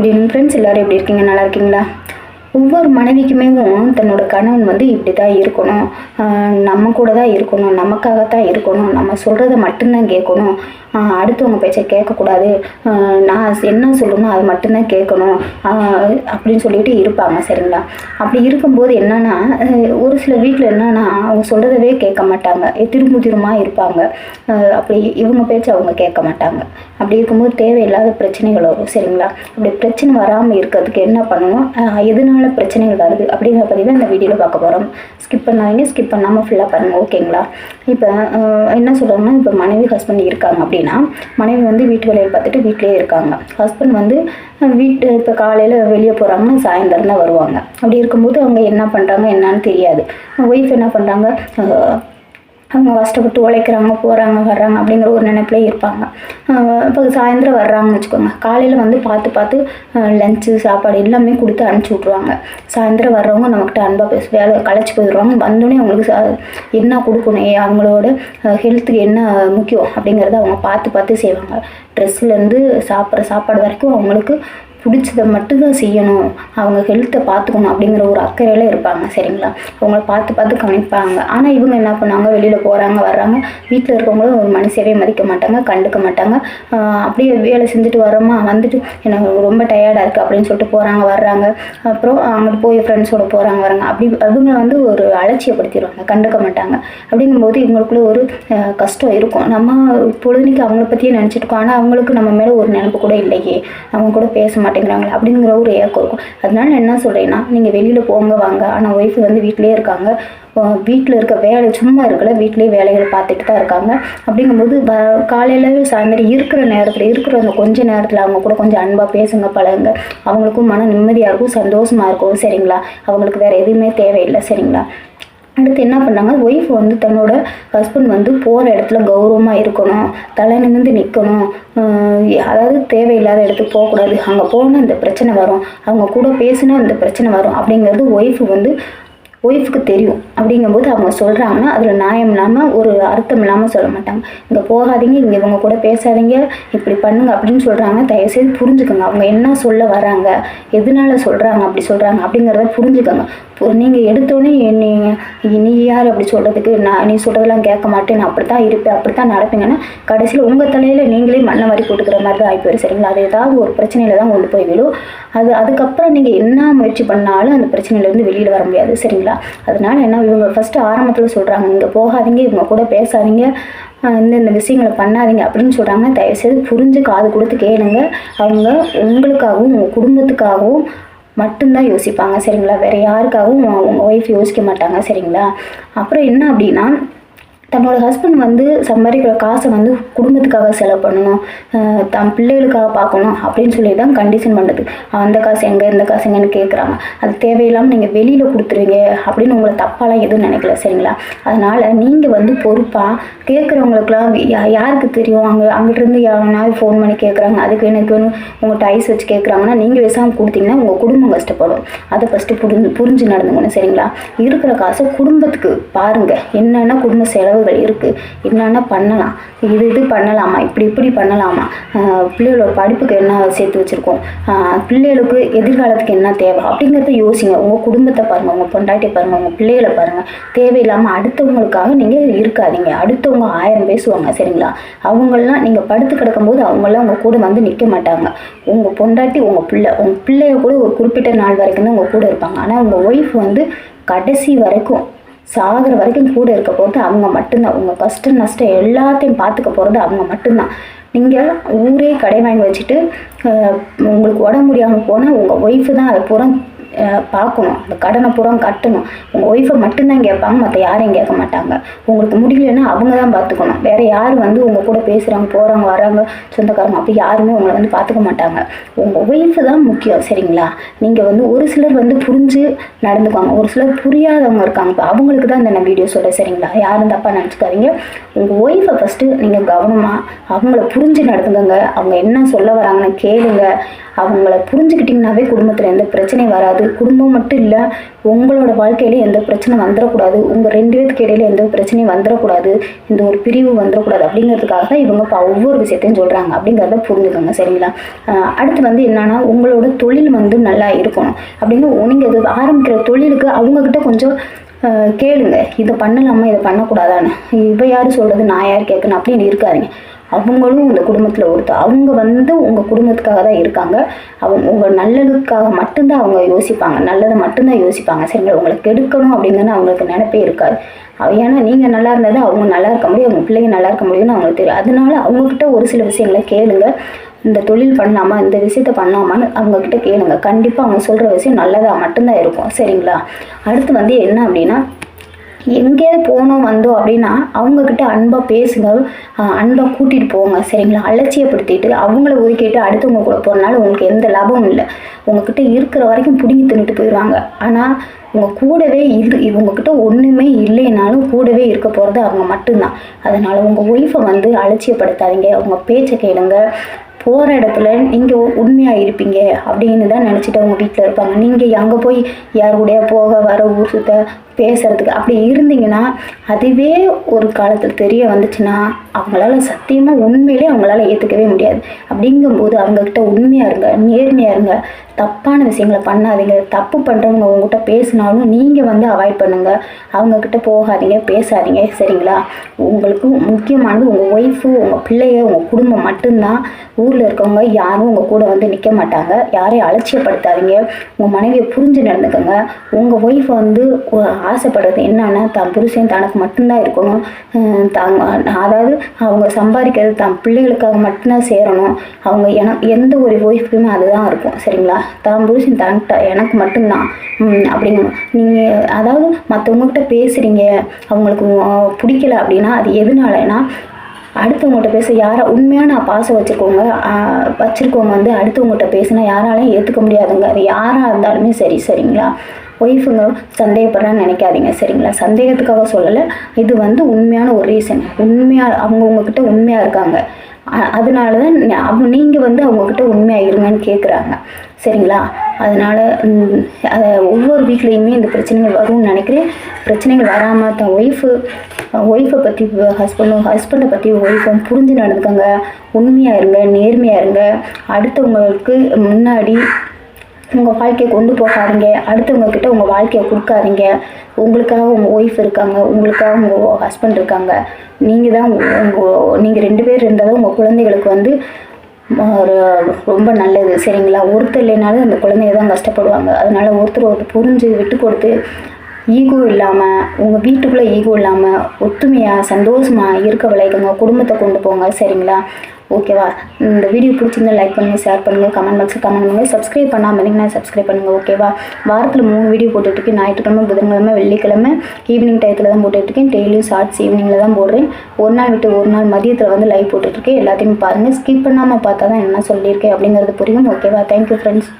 Good evening friends எல்லோரும் எப்படி இருக்கீங்க? நல்லா இருக்கீங்களா? ஒவ்வொரு மனைவிக்குமே தன்னோட கணவன் வந்து இப்படி தான் இருக்கணும் நம்ம கூட தான் இருக்கணும். நமக்காகத்தான் இருக்கணும். நம்ம சொல்கிறத மட்டும்தான் கேட்கணும். அடுத்தவங்க பேச்சை கேட்கக்கூடாது. நான் என்ன சொல்லணும் அது மட்டும்தான் கேட்கணும். அப்படின்னு சொல்லிட்டு இருப்பாங்க சரிங்களா? அப்படி இருக்கும்போது என்னன்னா ஒரு சில வீட்டில் என்னன்னா அவங்க சொல்கிறதவே கேட்க மாட்டாங்க. திரும்ப திரும்ப இருப்பாங்க. அப்படி இவங்க பேச்சை அவங்க கேட்க மாட்டாங்க. அப்படி இருக்கும்போது தேவையில்லாத பிரச்சனைகள் வரும் சரிங்களா? அப்படி பிரச்சனை வராமல் இருக்கிறதுக்கு என்ன பண்ணணும் ஆஹ் எதனால பிரச்சனைகள் வருது அப்படிங்கிற பற்றி தான் இந்த வீடியோவில் பார்க்க போகிறோம் ஸ்கிப் பண்ணாதீங்க ஸ்கிப் பண்ணாமல் ஃபுல்லாக பாருங்கள் ஓகேங்களா இப்போ என்ன சொல்கிறாங்கன்னா இப்போ மனைவி ஹஸ்பண்ட் இருக்காங்க அப்படின்னா மனைவி வந்து வீட்டு வேலையை பார்த்துட்டு வீட்டிலேயே இருக்காங்க. ஹஸ்பண்ட் வந்து வீட்டு இப்போ காலையில் வெளியே போகிறாங்கன்னா சாயந்தரம் தான் வருவாங்க. அப்படி இருக்கும்போது அவங்க என்ன பண்ணுறாங்க என்னன்னு தெரியாது. ஒய்ஃப் என்ன பண்ணுறாங்க அவங்க கஷ்டப்பட்டு உழைக்கிறாங்க போகிறாங்க வர்றாங்க அப்படிங்கிற ஒரு நினைப்பிலே இருப்பாங்க. இப்போ சாயந்தரம் வர்றாங்கன்னு வச்சுக்கோங்க. காலையில் வந்து பார்த்து பார்த்து லஞ்சு சாப்பாடு எல்லாமே கொடுத்து அனுப்பிச்சி விட்ருவாங்க சாயந்தரம் வர்றவங்க நம்மக்கிட்ட அன்பாக பேச வேலை களைச்சி போயிடுவாங்க. வந்தோடனே அவங்களுக்கு சா- என்ன கொடுக்கணும் அவங்களோட ஹெல்த்துக்கு என்ன முக்கியம் அப்படிங்கிறத அவங்க பார்த்து பார்த்து செய்வாங்க. ட்ரெஸ்லேருந்து சாப்பிட்ற சாப்பாடு வரைக்கும் அவங்களுக்கு பிடிச்சதை மட்டும்தான் செய்யணும். அவங்க ஹெல்த்தை பார்த்துக்கணும் அப்படிங்கிற ஒரு அக்கறையில் இருப்பாங்க சரிங்களா? அவங்கள பார்த்து பார்த்து கவனிப்பாங்க. ஆனால் இவங்க என்ன பண்ணாங்க வெளியில் போகிறாங்க வர்றாங்க. வீட்டில் இருக்கவங்களும் ஒரு மனுஷவே மதிக்க மாட்டாங்க கண்டுக்க மாட்டாங்க. அப்படியே வேலை செஞ்சுட்டு வரோமா வந்துட்டு எனக்கு ரொம்ப டயர்டாக இருக்குது அப்படின்னு சொல்லிட்டு போகிறாங்க வர்றாங்க. அப்புறம் அங்கிட்டு போய் ஃப்ரெண்ட்ஸோட போகிறாங்க வராங்க அப்படி அவங்க வந்து ஒரு அலட்சியப்படுத்திடுவாங்க கண்டுக்க மாட்டாங்க. அப்படிங்கும்போது இவங்களுக்குள்ள ஒரு கஷ்டம் இருக்கும். நம்ம பொழுதுனிக்கு அவங்கள பற்றியே நினச்சிட்டு இருக்கோம். ஆனால் அவங்களுக்கு நம்ம மேலே ஒரு நினைப்பு கூட இல்லையே. அவங்க கூட பேச மாட்டேங்கிறாங்களே அப்படிங்கிற ஒரு ஏக்கம் இருக்கும். அதனால நான் என்ன சொல்கிறேன்னா நீங்கள் வெளியில் போங்க வாங்க. ஆனால் ஒய்ஃப் வந்து வீட்டிலே இருக்காங்க. வீட்டில் இருக்க வேலை சும்மா இருக்கல வீட்டிலேயே வேலைகள் பார்த்துட்டு தான் இருக்காங்க. அப்படிங்கும்போது வ காலையில் சாயந்தரம் இருக்கிற நேரத்தில் இருக்கிற அந்த கொஞ்ச நேரத்தில் அவங்க கூட கொஞ்சம் அன்பாக பேசுங்க பழகுங்க. அவங்களுக்கும் மன நிம்மதியாக இருக்கும் சந்தோஷமாக இருக்கும். சரிங்களா? அவங்களுக்கு வேறு எதுவுமே தேவையில்லை. சரிங்களா? அடுத்து என்ன பண்ணாங்க? ஒய்ஃப் வந்து தன்னோட ஹஸ்பண்ட் வந்து போகிற இடத்துல கௌரவமாக இருக்கணும். தலை நிமிந்து நிற்கணும் அதாவது தேவையில்லாத இடத்துக்கு போகக்கூடாது. அங்கே போனால் இந்த பிரச்சனை வரும். அவங்க கூட பேசினா இந்த பிரச்சனை வரும். அப்படிங்கிறது ஒய்ஃப் வந்து ஒய்ஃபுக்கு தெரியும். அப்படிங்கும்போது அவங்க சொல்கிறாங்கன்னா அதில் நியாயம் இல்லாமல் ஒரு அர்த்தம் இல்லாமல் சொல்ல மாட்டாங்க. இங்கே போகாதீங்க இங்கே இவங்க கூட பேசாதீங்க இப்படி பண்ணுங்க அப்படின்னு சொல்கிறாங்க தயவுசெய்து புரிஞ்சுக்கோங்க. அவங்க என்ன சொல்ல வராங்க எதனால சொல்கிறாங்க அப்படி சொல்கிறாங்க அப்படிங்கிறத புரிஞ்சுக்கோங்க. நீங்கள் எடுத்தோடனே நீ நீ யார் அப்படி சொல்கிறதுக்கு நான் நீ சொல்கிறதெல்லாம் கேட்க மாட்டேன். நான் அப்படி தான் இருப்பேன் அப்படி தான் நடப்பீங்கன்னா கடைசியில் உங்கள் தலையில் நீங்களே மண்ணை மாதிரி போட்டுக்கிற மாதிரி தான் ஆகி சரிங்களா? அது ஏதாவது ஒரு பிரச்சனையில் தான் கொண்டு போய் விழும். அது அதுக்கப்புறம் நீங்கள் என்ன முயற்சி பண்ணாலும் அந்த பிரச்சனையிலேருந்து வெளியில் வர முடியாது சரிங்களா? அதனால என்ன இவங்க ஃபஸ்ட்டு ஆரம்பத்தில் சொல்கிறாங்க இங்கே போகாதீங்க இவங்க கூட பேசாதீங்க இந்த இந்த விஷயங்களை பண்ணாதீங்க அப்படின்னு சொல்கிறாங்க தயவுசெய்து புரிஞ்சு காது கொடுத்து கேளுங்க. அவங்க உங்களுக்காகவும் உங்கள் குடும்பத்துக்காகவும் மட்டும்தான் யோசிப்பாங்க சரிங்களா? வேறு யாருக்காகவும் உங்கள் ஒய்ஃப் யோசிக்க மாட்டாங்க சரிங்களா? அப்புறம் என்ன அப்படின்னா தன்னோட ஹஸ்பண்ட் வந்து சம்பாதிக்கிற காசை வந்து குடும்பத்துக்காக செலவு பண்ணணும். தன் பிள்ளைகளுக்காக பார்க்கணும் அப்படின்னு சொல்லி தான் கண்டிஷன் பண்ணுறது அந்த காசு எங்கே இந்த காசு எங்கன்னு கேட்குறாங்க அது தேவையில்லாமல் நீங்கள் வெளியில் கொடுத்துருவீங்க அப்படின்னு உங்களை தப்பாலாம் எதுவும் நினைக்கல சரிங்களா? அதனால் நீங்கள் வந்து பொறுப்பாக கேட்குறவங்களுக்குலாம் யா யாருக்கு தெரியும்? அங்கே அங்கிட்டிருந்து யாருனாவது ஃபோன் பண்ணி கேட்குறாங்க அதுக்கு எனக்கு வேணும் டைஸ் வச்சு கேட்குறாங்கன்னா நீங்கள் பேசாமல் கொடுத்தீங்கன்னா உங்கள் குடும்பம் கஷ்டப்படும். அதை ஃபஸ்ட்டு புரிஞ்சு புரிஞ்சு நடந்துக்கணும் சரிங்களா? இருக்கிற காசை குடும்பத்துக்கு பாருங்கள் என்னென்ன குடும்ப செலவு செலவுகள் இருக்குது என்னென்ன பண்ணலாம்? இது இது பண்ணலாமா? இப்படி இப்படி பண்ணலாமா? பிள்ளைகளோட படிப்புக்கு என்ன சேர்த்து வச்சுருக்கோம்? பிள்ளைகளுக்கு எதிர்காலத்துக்கு என்ன தேவை? அப்படிங்கிறத யோசிங்க. உங்கள் குடும்பத்தை பாருங்கள் உங்கள் பொண்டாட்டியை பாருங்கள் உங்கள் பிள்ளைகளை பாருங்கள் தேவையில்லாமல் அடுத்தவங்களுக்காக நீங்கள் இருக்காதீங்க. அடுத்தவங்க ஆயிரம் பேசுவாங்க. சரிங்களா? அவங்களாம் நீங்கள் படுத்து கிடக்கும்போது அவங்களாம் உங்கள் கூட வந்து நிற்க மாட்டாங்க. உங்கள் பொண்டாட்டி உங்கள் பிள்ளை உங்கள் பிள்ளைய கூட ஒரு குறிப்பிட்ட நாள் வரைக்கும் தான் உங்கள் கூட இருப்பாங்க. ஆனால் உங்கள் ஒய்ஃப் வந்து கடைசி வரைக்கும் சாகிற வரைக்கும் கூட இருக்க போகிறது அவங்க மட்டும்தான். உங்கள் கஷ்டம் நஷ்டம் எல்லாத்தையும் பார்த்துக்க போகிறது அவங்க மட்டும்தான். நீங்கள் ஊரே கடை வாங்கி வச்சுட்டு உங்களுக்கு உடம்பு முடியாமல் போனால் உங்கள் ஒய்ஃபு தான் அதை பூரா பார்க்கணும். அந்த கடனை பூரா கட்டணும். உங்கள் ஒய்ஃபை மட்டும்தான் கேட்பாங்க மற்ற யாரையும் கேட்க மாட்டாங்க. உங்களுக்கு முடியலன்னா அவங்க தான் பார்த்துக்கணும். வேறு யார் வந்து உங்கள் கூட பேசுகிறாங்க போகிறாங்க வராங்க சொந்தக்காரங்க அப்படி யாருமே உங்களை வந்து பார்த்துக்க மாட்டாங்க. உங்கள் ஒய்ஃபு தான் முக்கியம் சரிங்களா? நீங்கள் வந்து ஒரு சிலர் வந்து புரிஞ்சு நடந்துக்குவாங்க. ஒரு சிலர் புரியாதவங்க இருக்காங்க. இப்போ அவங்களுக்கு தான் இந்த நான் வீடியோ சொல்கிறேன் சரிங்களா? யாரும் தப்பாக நினச்சிக்காதீங்க. உங்கள் ஒய்ஃபை ஃபஸ்ட்டு நீங்கள் கவனமாக அவங்கள புரிஞ்சு நடந்துக்கங்க. அவங்க என்ன சொல்ல வராங்கன்னு கேளுங்க. அவங்கள புரிஞ்சுக்கிட்டிங்கனாவே குடும்பத்தில் எந்த பிரச்சனையும் வராது. குடும்பம் மட்டும் இல்லை உங்களோட வாழ்க்கையில எந்த பிரச்சனை வந்துடக்கூடாது உங்கள் ரெண்டு பேருக்கு இடையில எந்த பிரச்சனையும் வந்துடக்கூடாது இந்த ஒரு பிரிவு வந்துடக்கூடாது அப்படிங்கிறதுக்காக தான் இவங்க இப்போ ஒவ்வொரு விஷயத்தையும் சொல்கிறாங்க அப்படிங்கிறத புரிஞ்சுக்கோங்க சரிங்களா? அடுத்து வந்து என்னன்னா உங்களோட தொழில் வந்து நல்லா இருக்கணும் அப்படின்னு நீங்கள் இது ஆரம்பிக்கிற தொழிலுக்கு அவங்கக்கிட்ட கொஞ்சம் கேளுங்க. இதை பண்ணலாமா இதை பண்ணக்கூடாதான்னு. இப்போ யார் சொல்கிறது நான் யார் கேட்கணும் அப்படின்னு இருக்காதீங்க. அவங்களும் இந்த குடும்பத்தில் ஒருத்தர். அவங்க வந்து உங்கள் குடும்பத்துக்காக தான் இருக்காங்க. அவங்க உங்கள் நல்லதுக்காக மட்டும்தான் அவங்க யோசிப்பாங்க. நல்லதை மட்டும்தான் யோசிப்பாங்க. சரிங்களா? உங்களை கெடுக்கணும் அப்படிங்கிறது அவங்களுக்கு நினைப்பே இருக்காது. அவ- ஏன்னா நீங்கள் நல்லா இருந்தால் தான் அவங்க நல்லா இருக்க முடியும். அவங்க பிள்ளைங்க நல்லா இருக்க முடியும்னு அவங்களுக்கு தெரியும். அதனால அவங்கக்கிட்ட ஒரு சில விஷயங்களை கேளுங்க. இந்த தொழில் பண்ணலாமா இந்த விஷயத்த பண்ணலாமான்னு அவங்கக்கிட்ட கேளுங்க. கண்டிப்பாக அவங்க சொல்கிற விஷயம் நல்லதாக மட்டும்தான் இருக்கும். சரிங்களா? அடுத்து வந்து என்ன அப்படின்னா எங்கேயாவது போனோம் வந்தோம் அப்படின்னா அவங்கக்கிட்ட அன்பாக பேசுங்க. அன்பாக கூட்டிகிட்டு போங்க சரிங்களா? அலட்சியப்படுத்திட்டு அவங்கள ஒதுக்கிட்டு அடுத்தவங்க கூட போகிறனால உங்களுக்கு எந்த லாபமும் இல்லை. உங்ககிட்ட இருக்கிற வரைக்கும் பிடுங்கி தின்னுட்டு போயிடுவாங்க ஆனால் உங்கள் கூடவே இரு இவங்கக்கிட்ட ஒன்றுமே இல்லைனாலும் கூடவே இருக்க போகிறது அவங்க மட்டும்தான். அதனால் உங்கள் ஒய்ஃபை வந்து அலட்சியப்படுத்தாதீங்க. அவங்க பேச்சை கேளுங்க. போகிற இடத்துல நீங்கள் உண்மையாக இருப்பீங்க அப்படின்னு தான் நினச்சிட்டு அவங்க வீட்டில் இருப்பாங்க. நீங்கள் அங்கே போய் யார் கூடயா போக வர ஊர் சுத்த பேசுகிறதுக்கு அப்படி இருந்தீங்கன்னா அதுவே ஒரு காலத்தில் தெரிய வந்துச்சுன்னா அவங்களால சத்தியமாக உண்மையிலே அவங்களால ஏற்றுக்கவே முடியாது. அப்படிங்கும்போது அவங்கக்கிட்ட உண்மையாக இருங்க நேர்மையாக இருங்க. தப்பான விஷயங்களை பண்ணாதீங்க. தப்பு பண்ணுறவங்க உங்ககிட்ட பேசினாலும் நீங்கள் வந்து அவாய்ட் பண்ணுங்கள் அவங்கக்கிட்ட போகாதீங்க பேசாதீங்க. சரிங்களா? உங்களுக்கு முக்கியமானது உங்கள் ஒய்ஃபு உங்கள் பிள்ளைய உங்கள் குடும்பம் மட்டும்தான் ஊரில் இருக்கவங்க யாரும் உங்கள் கூட வந்து நிற்க மாட்டாங்க. யாரையும் அலட்சியப்படுத்தாதீங்க. உங்கள் மனைவியை புரிஞ்சு நடந்துக்கோங்க. உங்கள் ஒய்ஃப் வந்து ஆசைப்படுறது என்னன்னா தான் புருஷன் தனக்கு மட்டும்தான் இருக்கணும். தாங்க அதாவது அவங்க சம்பாதிக்கிறது தான் பிள்ளைகளுக்காக மட்டும்தான் சேரணும். அவங்க என எந்த ஒரு ஒய்ஃபுக்குமே அதுதான் இருக்கும். சரிங்களா? தான் புருஷன் தன்கிட்ட எனக்கு மட்டும்தான். அப்படிங்கணும் நீங்கள் அதாவது மற்றவங்ககிட்ட பேசுகிறீங்க அவங்களுக்கு பிடிக்கல அப்படின்னா அது எதுனாலனா அடுத்தவங்கள்ட்ட பேச யாரா நான் பாசம் வச்சுருக்கோங்க வச்சுருக்கவங்க வந்து அடுத்தவங்கள்ட்ட பேசினா யாராலையும் ஏற்றுக்க முடியாதுங்க. அது யாராக இருந்தாலுமே சரி சரிங்களா? ஒய்ஃபுங்க சந்தேகப்படுறான்னு நினைக்காதீங்க சரிங்களா? சந்தேகத்துக்காக சொல்லலை. இது வந்து உண்மையான ஒரு ரீசன் உண்மையாக அவங்க உண்மையாக இருக்காங்க. அதனால தான் அவங்க நீங்கள் வந்து அவங்கக்கிட்ட உண்மையாக இருங்கன்னு கேட்குறாங்க சரிங்களா? அதனால் அதை ஒவ்வொரு வீட்லேயுமே இந்த பிரச்சனைகள் வரும்னு நினைக்கிறேன். பிரச்சனைகள் வராமல் தான் ஒய்ஃபு ஒய்ஃபை பற்றி ஹஸ்பண்டும் ஹஸ்பண்டை பற்றி ஒய்ஃபும் புரிஞ்சு நடந்துக்கோங்க உண்மையாக இருங்க நேர்மையாக இருங்க அடுத்தவங்களுக்கு முன்னாடி உங்கள் வாழ்க்கையை கொண்டு போகாதீங்க. அடுத்தவங்கக்கிட்ட உங்கள் வாழ்க்கையை கொடுக்காதீங்க. உங்களுக்காக உங்கள் ஒய்ஃப் இருக்காங்க. உங்களுக்காக உங்கள் ஹஸ்பண்ட் இருக்காங்க. நீங்கள் தான் உங்கள் நீங்கள் ரெண்டு பேர் இருந்தால் தான் உங்கள் குழந்தைகளுக்கு வந்து ஒரு ரொம்ப நல்லது. சரிங்களா? ஒருத்தர் இல்லைனாலும் அந்த குழந்தைங்க தான் கஷ்டப்படுவாங்க. அதனால் ஒருத்தர் ஒருத்தர் புரிஞ்சு விட்டு கொடுத்து ஈகோ இல்லாமல் உங்கள் வீட்டுக்குள்ளே ஈகோ இல்லாமல் ஒத்துமையாக சந்தோஷமாக இருக்க விளைக்குங்க குடும்பத்தை கொண்டு போங்க. சரிங்களா? ஓகேவா இந்த வீடியோ பிடிச்சிருந்தா லைக் பண்ணுங்கள் ஷேர் பண்ணுங்கள் கமெண்ட் பாக்ஸில் கமெண்ட் பண்ணுங்கள் சப்ஸ்கிரைப் பண்ணாமல் இருந்தீங்கன்னா சப்ஸ்கிரைப் பண்ணுங்கள் ஓகேவா வாரத்தில் மூணு வீடியோ போட்டுட்ருக்கேன் ஞாயிற்றுக்கிழமை புதன்கிழமை வெள்ளிக்கிழமை ஈவினிங் டயத்தில் தான் போட்டுட்ருக்கேன் டெய்லியும் ஷார்ட்ஸ் ஈவினிங்கில் தான் போடுறேன். ஒரு நாள் விட்டு ஒரு நாள் மதியத்தில் வந்து லைவ் போட்டுட்ருக்கேன் எல்லாத்தையும் பாருங்கள் ஸ்கிப் பண்ணாமல் பார்த்தா தான் என்ன சொல்லியிருக்கேன் அப்படிங்கிறது புரியும். ஓகேவா தேங்க்யூ ஃப்ரெண்ட்ஸ்